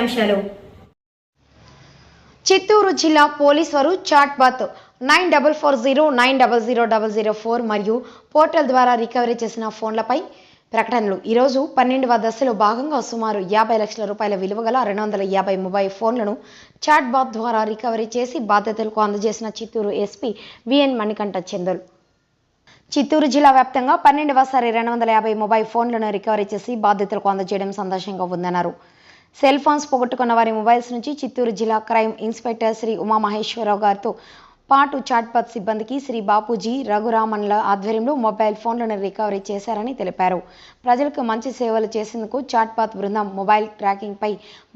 ముఖ్యాంశాలు చిత్తూరు జిల్లా పోలీస్ వారు chat bot nine double four zero nine double zero double zero four మరియు portal ద్వారా రికవరీ చేసిన ఫోన్లపై ప్రకటనలు. ఈరోజు పన్నెండవ దశలో భాగంగా సుమారు యాభై లక్షల రూపాయల విలువ గల రెండు వందల యాభై మొబైల్ ఫోన్లను చాట్ బాత్ ద్వారా రికవరీ చేసి బాధ్యతలకు అందజేసిన Chittoor SP V N Manikanta Chandal. Chittoor జిల్లా వ్యాప్తంగా పన్నెండవ సారి రెండు వందల యాభై మొబైల్ ఫోన్లను రికవరీ చేసి బాధ్యతలకు అందజేయడం సంతోషంగా ఉందన్నారు. సెల్ ఫోన్స్ పోగొట్టుకున్న వారి మొబైల్స్ నుంచి చిత్తూరు జిల్లా క్రైమ్ ఇన్స్పెక్టర్ శ్రీ ఉమామహేశ్వరరావు గారితో పాటు చాట్పత్ సిబ్బందికి శ్రీ బాపూజీ రఘురామన్ల ఆధ్వర్యంలో మొబైల్ ఫోన్లను రికవరీ చేశారని తెలిపారు. ప్రజలకు మంచి సేవలు చేసేందుకు చాట్పాత్ బృందం మొబైల్ ట్రాకింగ్పై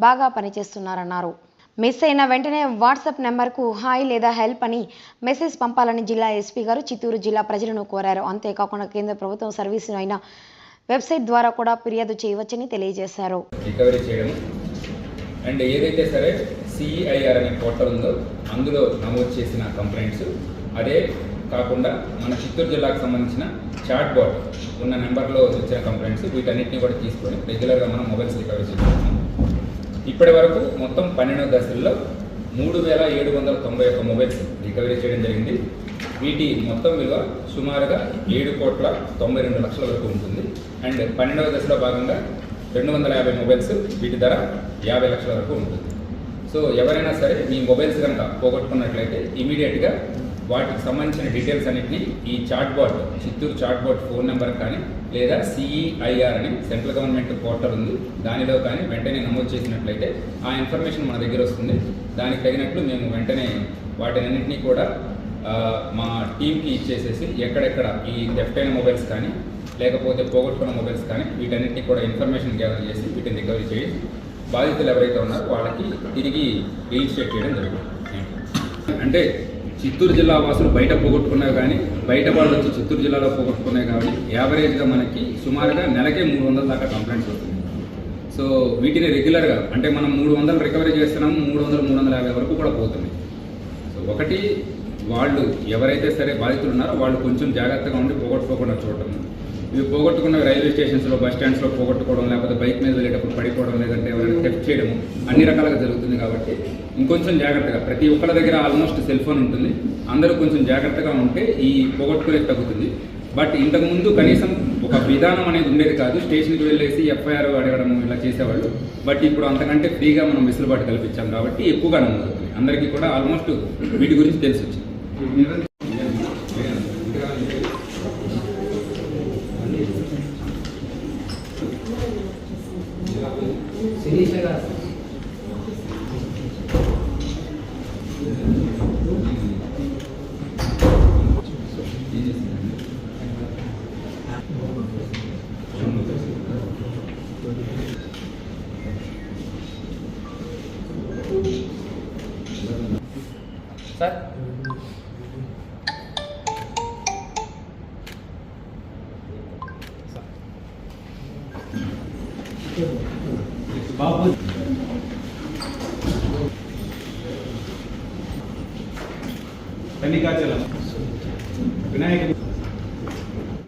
బాగా పనిచేస్తున్నారన్నారు. మిస్ అయిన వెంటనే వాట్సాప్ నెంబర్కు హాయ్ లేదా హెల్ప్ అని మెసేజ్ పంపాలని జిల్లా ఎస్పీ గారు చిత్తూరు జిల్లా ప్రజలను కోరారు. అంతేకాకుండా కేంద్ర ప్రభుత్వం సర్వీసు అయిన వెబ్సైట్ ద్వారా కూడా ఫిర్యాదు చేయవచ్చని తెలియజేశారు. రికవరీ చేయడం. అండ్ ఏదైతే సరే సిఐఆర్ అనే పోర్టల్ ఉందో అందులో నమోదు చేసిన కంప్లైంట్స్ అదే కాకుండా మన చిత్తూరు జిల్లాకు సంబంధించిన చాట్ బాట్ ఉన్న నెంబర్లో వచ్చిన కంప్లైంట్స్ వీటన్నిటిని కూడా తీసుకొని రెగ్యులర్గా మనం మొబైల్స్ రికవరీ చేస్తున్నాం. ఇప్పటి వరకు మొత్తం పన్నెండు దశల్లో మూడు వేల ఏడు వందల తొంభై ఒక్క మొబైల్స్ రికవరీ చేయడం జరిగింది. వీటి మొత్తం విలువ సుమారుగా ఏడు కోట్ల తొంభై రెండు లక్షల వరకు ఉంటుంది. అండ్ పన్నెండవ దశలో భాగంగా రెండు వందల యాభై మొబైల్స్ వీటి ధర యాభై లక్షల వరకు ఉంటుంది. సో ఎవరైనా సరే మీ మొబైల్స్ కనుక పోగొట్టుకున్నట్లయితే ఇమీడియట్గా వాటికి సంబంధించిన డీటెయిల్స్ అన్నింటినీ ఈ chatbot Chittoor chatbot phone number కానీ లేదా సిఈఐఆర్ అని సెంట్రల్ గవర్నమెంట్ పోర్టల్ ఉంది. దానిలో కానీ వెంటనే నమోదు చేసినట్లయితే ఆ ఇన్ఫర్మేషన్ మన దగ్గర వస్తుంది. దానికి తగినట్లు మేము వెంటనే వాటినన్నింటినీ కూడా మా టీంకి ఇచ్చేసేసి ఎక్కడెక్కడ ఈ లెఫ్ట్ అయిన మొబైల్స్ కానీ లేకపోతే పోగొట్టుకున్న మొబైల్స్ కానీ వీటన్నిటిని కూడా ఇన్ఫర్మేషన్ గ్యాదర్ చేసి వీటిని రికవరీ చేసి బాధితులు ఎవరైతే ఉన్నారో వాళ్ళకి తిరిగి రీఇన్స్టేట్ చేయడం జరుగుతుంది. అంటే చిత్తూరు జిల్లా వాసులు బయట పోగొట్టుకున్నా కానీ బయట వాళ్ళు వచ్చి చిత్తూరు జిల్లాలో పోగొట్టుకున్నవి కానీ యావరేజ్గా మనకి సుమారుగా నెలకే మూడు వందల దాకా కంప్లైంట్స్ వస్తుంది సో వీటిని రెగ్యులర్గా అంటే మనం మూడు వందలు రికవరీ చేస్తున్నాము మూడు వందలు మూడు వందల యాభై వరకు కూడా పోతుంది సో ఒకటి వాళ్ళు ఎవరైతే సరే బాధితులు ఉన్నారో వాళ్ళు కొంచెం జాగ్రత్తగా ఉండి పోగొట్టుకోకుండా చూడటం. ఇవి పోగొట్టుకున్న రైల్వే స్టేషన్స్లో బస్ స్టాండ్స్లో పోగొట్టుకోవడం లేకపోతే బైక్ మీద వెళ్ళేటప్పుడు పడిపోవడం లేదంటే ఎవరైనా టెస్ట్ చేయడం అన్ని రకాలుగా జరుగుతుంది కాబట్టి ఇంకొంచెం జాగ్రత్తగా ప్రతి ఒక్కరి దగ్గర ఆల్మోస్ట్ సెల్ ఫోన్ ఉంటుంది. అందరూ కొంచెం జాగ్రత్తగా ఉంటే ఈ పోగొట్టుకునేది తగ్గుతుంది. బట్ ఇంతకుముందు కనీసం ఒక విధానం అనేది ఉండేది కాదు. స్టేషన్కి వెళ్ళేసి ఎఫ్ఐఆర్ అడగడం ఇలా చేసేవాళ్ళు. బట్ ఇప్పుడు అంతకంటే ఫ్రీగా మనం వెసులుబాటు కల్పించాం కాబట్టి ఎక్కువగా నమోదవుతుంది అందరికీ కూడా ఆల్మోస్ట్ వీటి గురించి తెలిసి వచ్చింది సార్ బాబు తనికాచలం వినాయక